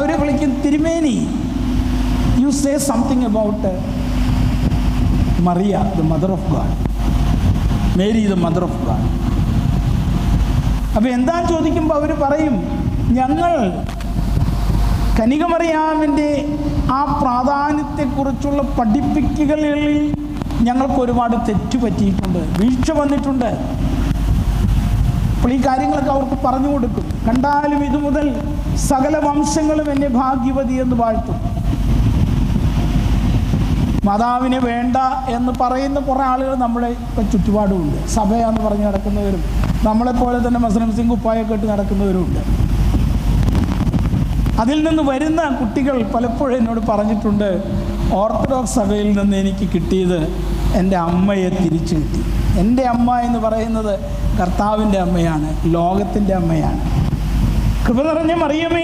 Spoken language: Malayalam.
അവർ വിളിക്കും തിരുമേനി you say something about Mariya the mother of God Mary the mother of God അപ്പോൾ എന്താ ചോദിക്കുമ്പോൾ അവർ പറയും ഞങ്ങൾ കനികമറിയാമിന്റെ ആ പ്രാധാന്യത്തെക്കുറിച്ചുള്ള പഠിപ്പിക്കലുകളിൽ ഞങ്ങൾക്ക് ഒരുപാട് തെറ്റ് പറ്റിയിട്ടുണ്ട് വീഴ്ച വന്നിട്ടുണ്ട്. അപ്പോൾ ഈ കാര്യങ്ങളൊക്കെ അവർക്ക് പറഞ്ഞു കൊടുക്കും. കണ്ടാലും ഇതു മുതൽ സകല വംശങ്ങളും എന്നെ ഭാഗ്യവതി എന്ന് വാഴ്ത്തും. മാതാവിനെ വേണ്ട എന്ന് പറയുന്ന കുറേ ആളുകൾ നമ്മുടെ ഇപ്പം ചുറ്റുപാടുമുണ്ട്. സഭയാന്ന് പറഞ്ഞ് നടക്കുന്നവരും നമ്മളെപ്പോലെ തന്നെ മുസ്ലിംസിം കുപ്പായൊക്കെ ഇട്ട് നടക്കുന്നവരുമുണ്ട്. അതിൽ നിന്ന് വരുന്ന കുട്ടികൾ പലപ്പോഴും എന്നോട് പറഞ്ഞിട്ടുണ്ട് ഓർത്തഡോക്സ് സഭയിൽ നിന്ന് എനിക്ക് കിട്ടിയത് എന്റെ അമ്മയെ തിരിച്ചു കിട്ടി. എന്റെ അമ്മ എന്ന് പറയുന്നത് കർത്താവിന്റെ അമ്മയാണ് ലോകത്തിന്റെ അമ്മയാണ്. കൃപ നിറഞ്ഞ മറിയമേ.